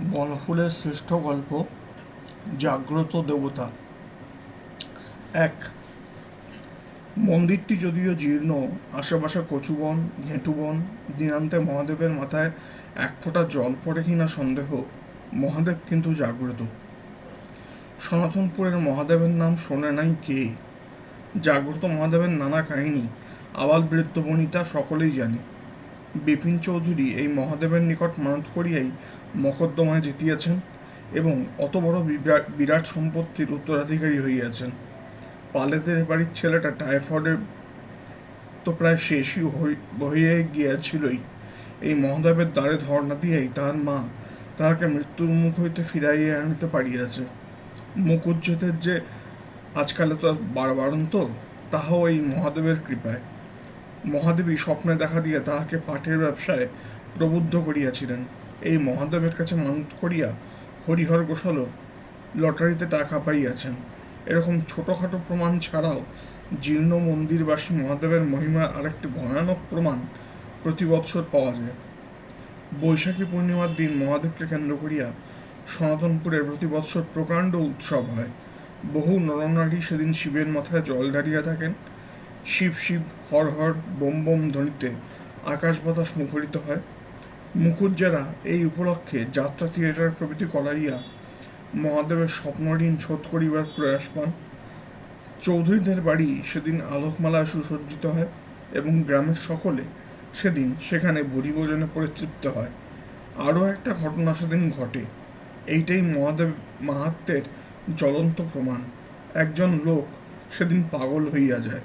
বনফুলের শ্রেষ্ঠ গল্প, জাগ্রত দেবতা। এক, মন্দিরটি যদিও জীর্ণ, আশেপাশে কচুবন, ঘেঁটুবন, দিনান্তে মহাদেবের মাথায় এক ফোঁটা জল পড়ে কিনা সন্দেহ, মহাদেব কিন্তু জাগ্রত। সনাতনপুরের মহাদেবের নাম শোনে নাই কে? জাগ্রত মহাদেবের নানা কাহিনী, আবাল বৃদ্ধ বনিতা সকলেই জানে। বিপিন চৌধুরী এই মহাদেবের নিকট মানত করিয়াই মকদ্দমায় জিতিয়াছেন এবং অত বড় বিরা- বিরাট সম্পত্তির উত্তরাধিকারী হইয়াছেন। পালেদের বাড়ির ছেলেটা টাইফয়েডের তো প্রায় শেষই হই- হইয়া গিয়াছিলই। এই মহাদেবের দ্বারে ধর্ণা দিয়াই তাহার মা তাহাকে মৃত্যুর মুখ হইতে ফিরাইয়া আনিতে পারিয়াছে। মুখ উজ্জ্বতের যে আজকালে তো বারবারন্ত তাহাও এই মহাদেবের কৃপায়। মহাদেবী স্বপ্নে দেখা দিয়ে তাহাকে পাঠের ব্যবসায় প্রবুদ্ধ করিয়াছিলেন। এই মহাদেবের কাছে মানত করিয়া হরিহর গোসালও লটারিতে টাকা পাইয়াছেন। এরকম ছোটোখাটো প্রমাণ ছাড়াও জীর্ণ মন্দিরবাসী মহাদেবের মহিমার আরেকটি ভয়ানক প্রমাণ প্রতি বৎসর পাওয়া যায়। বৈশাখী পূর্ণিমার দিন মহাদেবকে কেন্দ্র করিয়া সনাতনপুরের প্রতি বৎসর প্রকাণ্ড উৎসব হয়। বহু নরনারী সেদিন শিবের মাথায় জল ঢালিয়া থাকেন। শিব শিব, হর হর, বোম বোম ধ্বনিতে আকাশ বাতাস মুখরিত হয়। মুখুজ্জেরা এই উপলক্ষে যাত্রা থিয়েটার প্রভৃতি করাইয়া মহাদেবের স্বপ্ন ঋণ শোধ করিবার প্রয়াস পান। চৌধুরীদের বাড়ি সেদিন আলোকমালায় সুসজ্জিত হয় এবং গ্রামের সকলে সেদিন সেখানে ভুরি ভোজনে পরিতৃপ্ত হয়। আরও একটা ঘটনা সেদিন ঘটে। এইটাই মহাদেব মাহাত্মের জ্বলন্ত প্রমাণ। একজন লোক সেদিন পাগল হইয়া যায়।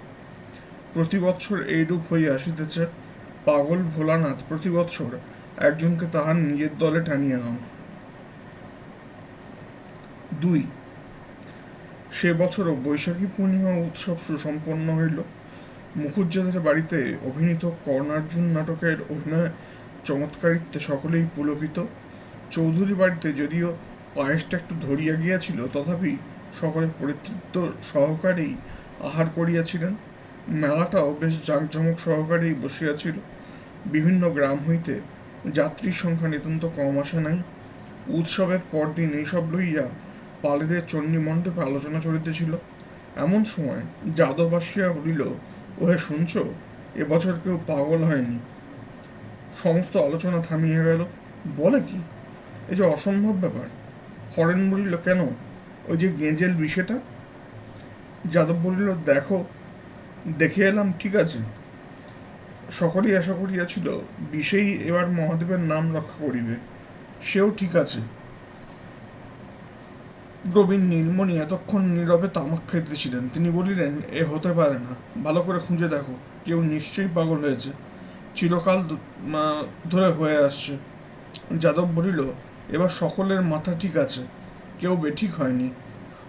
প্রতি বৎসর এইরূপ হইয়া আসিতেছে, পাগল ভোলানাথ প্রতি বৎসর একজনকে তাহার নিজের দলে টানিয়া নেন দুই, সে বছরও বৈশাখী পূর্ণিমা উৎসব সুসম্পন্ন হইল। মুখুজ্জেদের বাড়িতে অভিনীত কর্ণার্জুন নাটকের অভিনয় চমৎকারিত্বে সকলেই পুলকিত। চৌধুরী বাড়িতে যদিও পায়েসটা একটু ধরিয়া গিয়াছিল, তথাপি সকলে পরিতৃপ্ত সহকারেই আহার করিয়াছিলেন। মেলাটাও বেশ জাঁকজমক সহকারেই বসিয়াছিল বিভিন্ন গ্রাম হইতে যাত্রীর সংখ্যা নিতান্ত কম আসে নাই। উৎসবের পরদিন এইসব লইয়া পালেদের চণ্ডী মণ্ডপে আলোচনা চলিতেছিল। এমন সময় যাদব আসিয়া বলিল, ওহে শুনছ এবছর কেউ পাগল হয়নি। সমস্ত আলোচনা থামিয়ে গেল। বলে কি? এই যে অসম্ভব ব্যাপার। হরেন বলিল, কেন? ওই যে গেঁজেল বিষেটা? যাদব বলিল, দেখো দেখে এলাম, ঠিক আছে। সকলেই আশা করিয়াছিল, বিষেই এবার মহাদেবের নাম রক্ষা করিবে। সেও ঠিক আছে। প্রবীণ নীলমণি এতক্ষণ নীরবে তামাক খাইতেছিলেন তিনি বলিলেন, এ হতে পারে না। ভালো করে খুঁজে দেখো। কেউ নিশ্চয়ই পাগল হয়েছে। চিরকাল ধরে হয়ে আসছে। যাদব বলিল, এবার সকলের মাথা ঠিক আছে। কেউ বেঠিক হয়নি।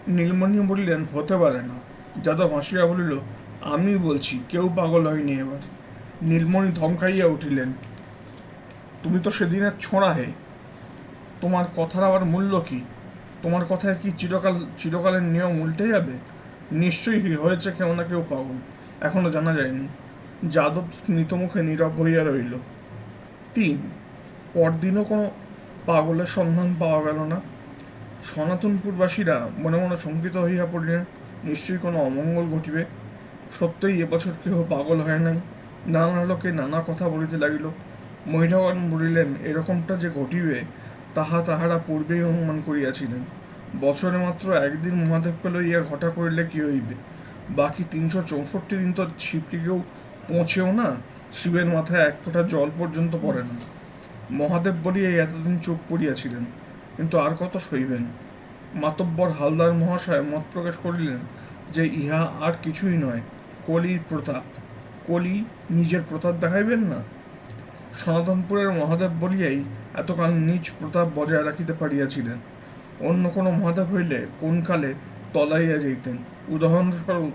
নীলমণি বলিলেন, হতে পারে না। যাদব হাসিয়া বলিল আমি বলছি, কেউ পাগল হয়নি এবার। নীলমণি ধমকাইয়া উঠিলেন, তুমি তো সেদিনের ছোঁড়া হে। তোমার কথার আবার মূল্য কি? তোমার কথায় কি চিরকাল, চিরকালের নিয়ম উল্টে যাবে? নিশ্চয়ই হয়েছে কেউ না কেউ পাগল। এখনও জানা যায়নি। যাদব স্মিতমুখে নীরব হইয়া রইল। তিন, পরদিনও কোনো পাগলের সন্ধান পাওয়া গেল না। সনাতনপুরবাসীরা মনে মনে শঙ্কিত হইয়া পড়লেন, নিশ্চয়ই কোনো অমঙ্গল ঘটিবে। সত্যই এবছর কেহ পাগল হয় নাই। নানা লোকে নানা কথা বলিতে লাগিল। মহিলাগণ বলিলেন, এরকমটা যে ঘটিবে, তাহা তাহারা পূর্বেই অনুমান করিয়াছিলেন। বছরে মাত্র একদিন মহাদেবকে লইয়া ঘটা করিলে কি হইবে? বাকি তিনশো চৌষট্টি দিন তো শিবকে কেউ পৌঁছেও না, শিবের মাথায় এক ফোঁটা জল পর্যন্ত পড়ে না। মহাদেব বলিয়াই এতদিন চুপ করিয়াছিলেন, কিন্তু আর কত সইবেন? মাতব্বর হালদার মহাশয় মত প্রকাশ করিলেন যে, ইহা আর কিছুই নয় কলির প্রতাপ। কলি নিজের প্রতাপ দেখাইবেন না? সনাতনপুরের মহাদেব বলিয়াই এতকাল নিজ প্রতাপ বজায় রাখিতে পারিয়াছিলেন। অন্য কোনো মহাদেব হইলে কোন কালে তলাইয়া যাইতেন? উদাহরণস্বরূপ,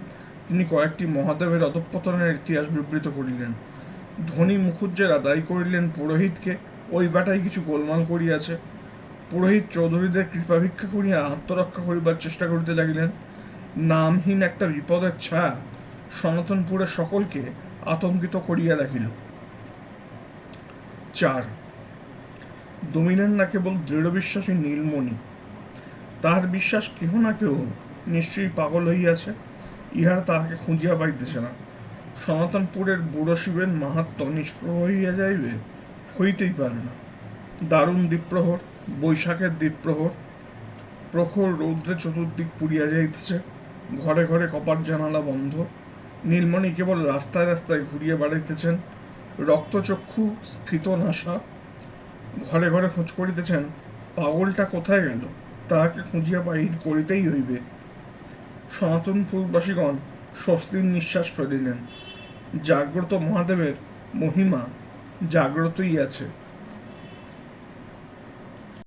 তিনি কয়েকটি মহাদেবের অধঃপতনের ইতিহাস বিবৃত করিলেন। ধনী মুখুজ্জেরা দায়ী করিলেন পুরোহিতকে, ওই বেটাই কিছু গোলমাল করিয়াছে। পুরোহিত চৌধুরীদের কৃপা ভিক্ষা করিয়া আত্মরক্ষা করিবার চেষ্টা করিতে লাগিলেন। নামহীন একটা বিপদের ছায়া সনাতনপুরের সকলকে আতঙ্কিত করিয়া রাখিল। চার দমিলেন না কেবল দৃঢ় বিশ্বাসী নীলমণি। তাহার বিশ্বাস কেহ না কেহ নিশ্চয়ই পাগল হইয়াছে, ইহার তাহাকে খুঁজিয়া পাইতেছে না। সনাতনপুরের বুড়ো শিবের মাহাত্ম নিষ্প্রহ হইয়া যাইবে, হইতেই পারে না। দারুণ দ্বীপ্রহর, বৈশাখের দ্বীপ্রহর, প্রখর রৌদ্রে চতুর্দিক পুড়িয়া যাইতেছে, ঘরে ঘরে কপাট জানালা বন্ধ নীলমণি কেবল রাস্তায় রাস্তায় ঘুরিয়ে বেড়াইতেছেন, রক্তচক্ষু, স্ফীত নাশা। ঘরে ঘরে খোঁজ করিতেছেন, পাগলটা কোথায় গেল? তাহাকে খুঁজিয়া বাহির করিতেই হইবে। সনাতনপুরবাসীগণ স্বস্তির নিঃশ্বাস ফেলিলেন। জাগ্রত মহাদেবের মহিমা জাগ্রতই আছে।